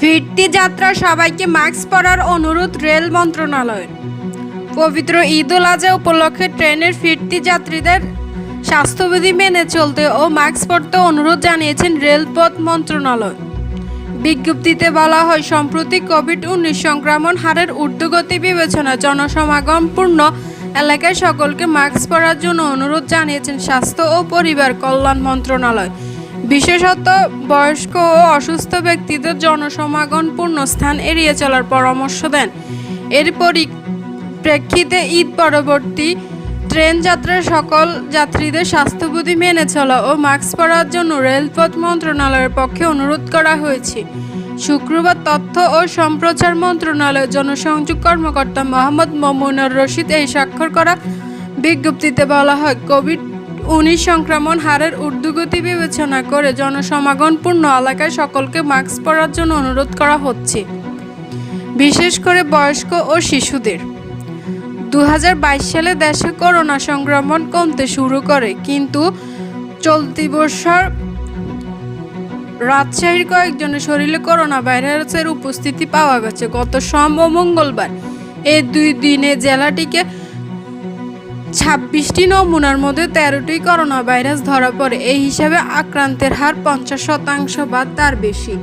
ফিরতি যাত্রা সবাইকে মাস্ক পরার অনুরোধ রেল মন্ত্রণালয়ের। পবিত্র ঈদ উল আজহা উপলক্ষে ট্রেনের ফিরতি যাত্রীদের স্বাস্থ্যবিধি মেনে চলতে ও মাস্ক পরতে অনুরোধ জানিয়েছেন রেলপথ মন্ত্রণালয়। বিজ্ঞপ্তিতে বলা হয়, সম্প্রতি কোভিড উনিশ সংক্রমণ হারের ঊর্ধ্বগতি বিবেচনায় জনসমাগমপূর্ণ এলাকায় সকলকে মাস্ক পরার জন্য অনুরোধ জানিয়েছেন স্বাস্থ্য ও পরিবার কল্যাণ মন্ত্রণালয়। বিশেষত বয়স্ক ও অসুস্থ ব্যক্তিদের জনসমাগমপূর্ণ স্থান এড়িয়ে চলার পরামর্শ দেন। এর পরিপ্রেক্ষিতে ঈদ পরবর্তী ট্রেন যাত্রার সকল যাত্রীদের স্বাস্থ্যবিধি মেনে চলা ও মাস্ক পরার জন্য রেলপথ মন্ত্রণালয়ের পক্ষে অনুরোধ করা হয়েছে। শুক্রবার তথ্য ও সম্প্রচার মন্ত্রণালয়ের জনসংযোগ কর্মকর্তা মোহাম্মদ মমুনুর রশিদ এই স্বাক্ষর করা বিজ্ঞপ্তিতে বলা হয়, কোভিড উনিশ সংক্রমণ হারের ঊর্ধ্বগতি বিবেচনা করে জনসমাগমপূর্ণ এলাকায় সকলকে মাস্ক পরার জন্য অনুরোধ করা হচ্ছে। বিশেষ করে বয়স্ক ও শিশুদের। দু হাজার বাইশ সালে দেশে করোনা সংক্রমণ কমতে শুরু করে, কিন্তু চলতি বছর রাজশাহীর কয়েকজনের শরীরে করোনা ভাইরাসের উপস্থিতি পাওয়া গেছে। গত সোম ও মঙ্গলবার এই দুই দিনে জেলাটিকে ছাব্বিশটি নমুনার মধ্যে তেরোটি করোনা ভাইরাস ধরা পড়ে। এই হিসাবে আক্রান্তের হার পঞ্চাশ শতাংশ বা তার বেশি।